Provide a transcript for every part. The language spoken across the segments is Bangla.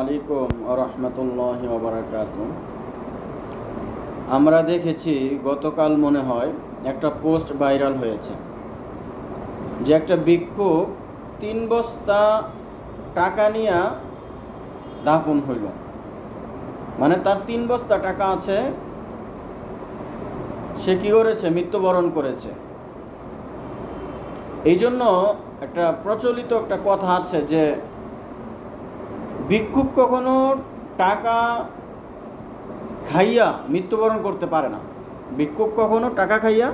আলাইকুম রহমতুল্লাহ ওবরাকাত আমরা দেখেছি গতকাল মনে হয় একটা পোস্ট ভাইরাল হয়েছে যে একটা ভিক্ষুক তিন বস্তা টাকা নিয়ে দাপন হইল। মানে তার তিন বস্তা টাকা আছে, সে কি করেছে? মৃত্যুবরণ করেছে। এই জন্য একটা প্রচলিত একটা কথা আছে যে ভিক্ষুক কখনো টাকা খাইয়া মৃত্যুবরণ করতে পারে না। ভিক্ষুক কখনো টাকা খাইয়া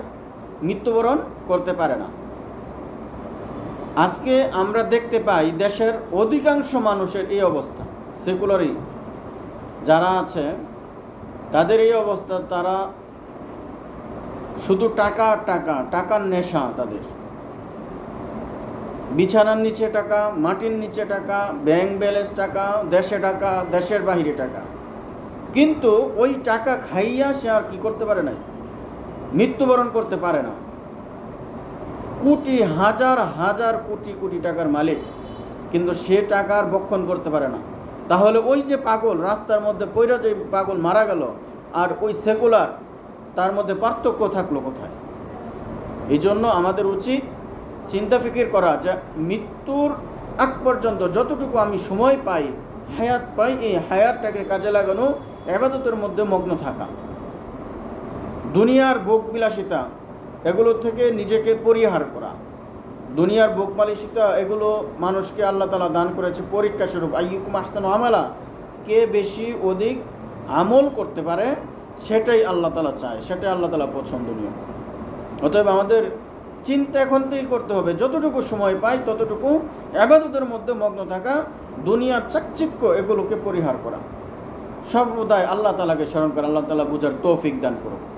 মৃত্যুবরণ করতে পারে না। আজকে আমরা দেখতে পাই দেশের অধিকাংশ মানুষের এই অবস্থা সেকুলারই যারা আছে, তাদের এই অবস্থা, তারা শুধু টাকা টাকা, টাকার নেশা তাদের। বিছানার নিচে টাকা, মাটির নিচে টাকা, ব্যাংক ব্যালেন্স টাকা, দেশে টাকা, দেশের বাহিরে টাকা। কিন্তু ওই টাকা খাইয়া সে আর কি করতে পারে নাই? মৃত্যুবরণ করতে পারে না। কোটি, হাজার হাজার কোটি কোটি টাকার মালিক, কিন্তু সে টাকার বক্ষণ করতে পারে না। তাহলে ওই যে পাগল রাস্তার মধ্যে পৈরা যে পাগল মারা গেল, আর ওই সেকুলার, তার মধ্যে পার্থক্য থাকল কোথায়? এই জন্য আমাদের উচিত চিন্তা ফিকির করা যে মৃত্যুর আগ পর্যন্ত যতটুকু আমি সময় পাই, হায়াত পাই, এই হায়াতটাকে কাজে লাগানো, এবাদতের মধ্যে মগ্ন থাকা। দুনিয়ার ভোগ বিলাসিতা এগুলো থেকে নিজেকে পরিহার করা। দুনিয়ার ভোগ বিলাসিতা এগুলো মানুষকে আল্লাহ তালা দান করেছে পরীক্ষা স্বরূপ। আইয়ুকুম আহসান আমলা। কে বেশি অধিক আমল করতে পারে, সেটাই আল্লাহ তালা চায়, সেটাই আল্লাহ তালা পছন্দনীয়। অতএব আমাদের চিন্তা এখন থেকে করতে হবে। যতটুকু সময় পাই, ততটুকু আবাদতের মধ্যে মগ্ন থাকা, দুনিয়ার চাকচিক্য এগুলোকে পরিহার করা। সর্বদাই আল্লাহ তালাকে স্মরণ করা, আল্লাহ তালা বুঝার তৌফিক দান করুক।